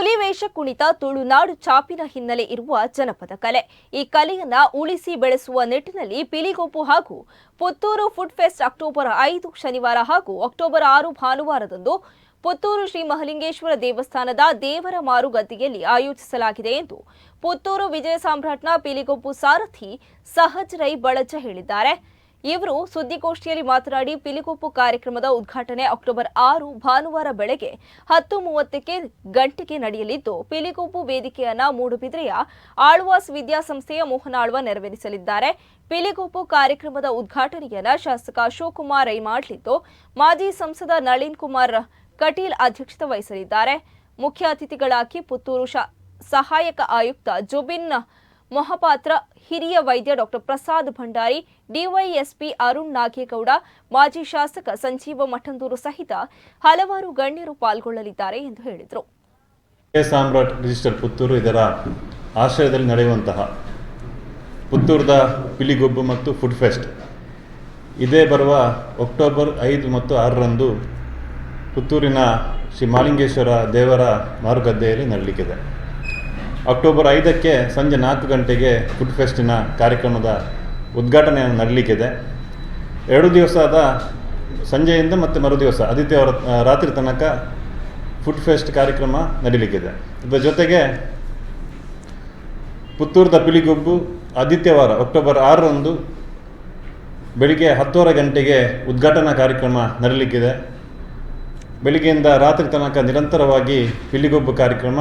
ಹುಲಿ ವೇಷ ಕುಣಿತ ತುಳುನಾಡು ಚಾಪಿನ ಹಿನ್ನೆಲೆ ಇರುವ ಜನಪದ ಕಲೆ. ಈ ಕಲೆಯನ್ನ ಉಳಿಸಿ ಬೆಳೆಸುವ ನಿಟ್ಟಿನಲ್ಲಿ ಪಿಲಿಗೊಪ್ಪು ಹಾಗೂ ಪುತ್ತೂರು ಫುಡ್ ಫೆಸ್ಟ್ ಅಕ್ಟೋಬರ್ ಐದು, ಶನಿವಾರ ಹಾಗೂ ಅಕ್ಟೋಬರ್ ಆರು ಭಾನುವಾರದಂದು ಪುತ್ತೂರು ಶ್ರೀ ಮಹಲಿಂಗೇಶ್ವರ ದೇವಸ್ಥಾನದ ದೇವರ ಮಾರುಗದ್ದೆಯಲ್ಲಿ ಆಯೋಜಿಸಲಾಗಿದೆ ಎಂದು ಪುತ್ತೂರು ವಿಜಯ ಸಾಮ್ರಾಟ್ನ ಪಿಲಿಗೊಪ್ಪು ಸಾರಥಿ ಸಹಜ್ ರೈ ಬಳಜ ಹೇಳಿದ್ದಾರೆ. ಇವರು ಸುದ್ದಿಗೋಷ್ಠಿಯಲ್ಲಿ ಮಾತನಾಡಿ ಪಿಲಿಕೊಪ್ಪು ಕಾರ್ಯಕ್ರಮದ ಉದ್ಘಾಟನೆ ಅಕ್ಟೋಬರ್ ಆರು ಭಾನುವಾರ ಬೆಳಗ್ಗೆ ಹತ್ತು ಮೂವತ್ತಕ್ಕೆ ಗಂಟೆಗೆ ನಡೆಯಲಿದ್ದು, ಪಿಲಿಕೊಪ್ಪು ವೇದಿಕೆಯನ್ನ ಮೂಡುಬಿದ್ರೆಯ ಆಳ್ವಾಸ್ ವಿದ್ಯಾಸಂಸ್ಥೆಯ ಮೋಹನ ಆಳ್ವ ನೆರವೇರಿಸಲಿದ್ದಾರೆ. ಪಿಲಿಕೊಪ್ಪು ಕಾರ್ಯಕ್ರಮದ ಉದ್ಘಾಟನೆಯನ್ನ ಶಾಸಕ ಶಿವಕುಮಾರ್ ಕುಮಾರ್ ರೈ ಮಾಡಲಿದ್ದು, ಮಾಜಿ ಸಂಸದ ನಳಿನ್ ಕುಮಾರ್ ಕಟೀಲ್ ಅಧ್ಯಕ್ಷತೆ ವಹಿಸಲಿದ್ದಾರೆ ಮುಖ್ಯ ಅತಿಥಿಗಳಾಗಿ ಪುತ್ತೂರು ಸಹಾಯಕ ಆಯುಕ್ತ ಜುಬಿನ್ ಮೊಹಪಾತ್ರ ಹಿರಿಯ ವೈದ್ಯ ಡಾಕ್ಟರ್ ಪ್ರಸಾದ್ ಭಂಡಾರಿ, ಡಿವೈಎಸ್ಪಿ ಅರುಣ್ ನಾಗೇಗೌಡ, ಮಾಜಿ ಶಾಸಕ ಸಂಜೀವ ಮಠಂದೂರು ಸಹಿತ ಹಲವಾರು ಗಣ್ಯರು ಪಾಲ್ಗೊಳ್ಳಲಿದ್ದಾರೆ ಎಂದು ಹೇಳಿದರು. ಸಾಮ್ರಾಟ್ ರಿಜಿಸ್ಟರ್ ಪುತ್ತೂರು ಇದರ ಆಶ್ರಯದಲ್ಲಿ ನಡೆಯುವಂತಹ ಪುತ್ತೂರದ ಪಿಲಿಗೊಬ್ಬು ಮತ್ತು ಫುಡ್ ಫೆಸ್ಟ್. ಇದೇ ಬರುವ ಅಕ್ಟೋಬರ್ ಐದು ಮತ್ತು ಆರರಂದು ಪುತ್ತೂರಿನ ಶ್ರೀ ಮಾಲಿಂಗೇಶ್ವರ ದೇವರ ಮಾರುಗದ್ದೆಯಲ್ಲಿ ನಡೆಯಲಿಕ್ಕಿದೆ ಅಕ್ಟೋಬರ್ ಐದಕ್ಕೆ ಸಂಜೆ ನಾಲ್ಕು ಗಂಟೆಗೆ ಫುಡ್ ಫೆಸ್ಟಿನ ಕಾರ್ಯಕ್ರಮದ ಉದ್ಘಾಟನೆ ನಡಲಿಕ್ಕಿದೆ. ಎರಡು ದಿವಸದ ಸಂಜೆಯಿಂದ ಮತ್ತು ಮರು ದಿವಸ ಆದಿತ್ಯವಾರ ರಾತ್ರಿ ತನಕ ಫುಡ್ ಫೆಸ್ಟ್ ಕಾರ್ಯಕ್ರಮ ನಡೀಲಿಕ್ಕಿದೆ. ಇದರ ಜೊತೆಗೆ ಪುತ್ತೂರದ ಪಿಲಿಗೊಬ್ಬು ಆದಿತ್ಯವಾರ ಅಕ್ಟೋಬರ್ ಆರರಂದು ಬೆಳಿಗ್ಗೆ ಹತ್ತುವರೆ ಗಂಟೆಗೆ ಉದ್ಘಾಟನಾ ಕಾರ್ಯಕ್ರಮ ನಡೀಲಿಕ್ಕಿದೆ. ಬೆಳಿಗ್ಗೆಯಿಂದ ರಾತ್ರಿ ತನಕ ನಿರಂತರವಾಗಿ ಪಿಲಿಗೊಬ್ಬು ಕಾರ್ಯಕ್ರಮ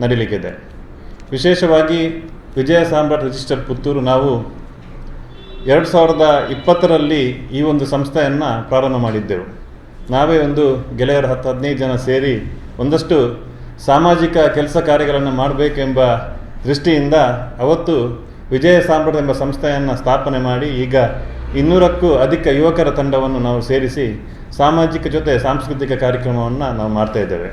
ನಡೀಲಿಕ್ಕಿದೆ. ವಿಶೇಷವಾಗಿ ವಿಜಯ ಸಾಮ್ರಾಟ್ ರಿಜಿಸ್ಟರ್ ಪುತ್ತೂರು ನಾವು ಎರಡು ಸಾವಿರದ ಇಪ್ಪತ್ತರಲ್ಲಿ ಈ ಒಂದು ಸಂಸ್ಥೆಯನ್ನು ಪ್ರಾರಂಭ ಮಾಡಿದ್ದೆವು. ನಾವೇ ಒಂದು ಗೆಳೆಯರ ಹತ್ತು ಹದಿನೈದು ಜನ ಸೇರಿ ಒಂದಷ್ಟು ಸಾಮಾಜಿಕ ಕೆಲಸ ಕಾರ್ಯಗಳನ್ನು ಮಾಡಬೇಕೆಂಬ ದೃಷ್ಟಿಯಿಂದ ಅವತ್ತು ವಿಜಯ ಸಾಮ್ರಾಟ್ ಎಂಬ ಸಂಸ್ಥೆಯನ್ನು ಸ್ಥಾಪನೆ ಮಾಡಿ ಈಗ ಇನ್ನೂರಕ್ಕೂ ಅಧಿಕ ಯುವಕರ ತಂಡವನ್ನು ನಾವು ಸೇರಿಸಿ ಸಾಮಾಜಿಕ ಜೊತೆ ಸಾಂಸ್ಕೃತಿಕ ಕಾರ್ಯಕ್ರಮವನ್ನು ನಾವು ಮಾಡ್ತಾ ಇದ್ದೇವೆ.